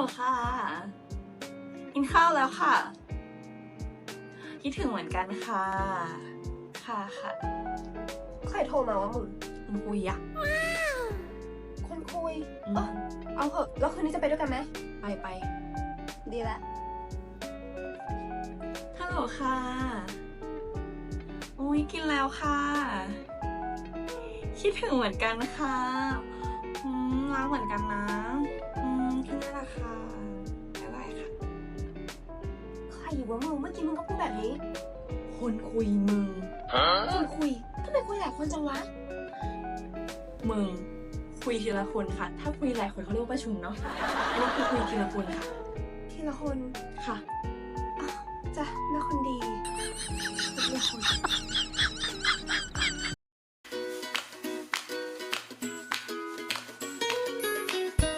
ลค่ะ กินข้าวแล้วค่ะ คิดถึงเหมือนกันค่ะ ค่ะค่ะใครโทรมาว่ามึงคุณคุยอะคนคุยอืมเออเอาเถอะแล้วคืนนี้จะไปด้วยกันไหมไปไป ดีละฮัลโหลค่ะอุ้ยกินแล้วค่ะ คิดถึงเหมือนกันค่ะอืมรักเหมือนกันนะ อืมแค่นี้ อยู่วะมึงเมื่อกี้มึงก็พูดแบบนี้ คนคุยมึงคนคุยทำไมคุยหลายคนจังวะมึงคุยทีละคนค่ะ ถ้าคุยหลายคนเขาเรียกว่าประชุมเนาะอันนี้คือคุยทีละคนค่ะ ทีละคนค่ะ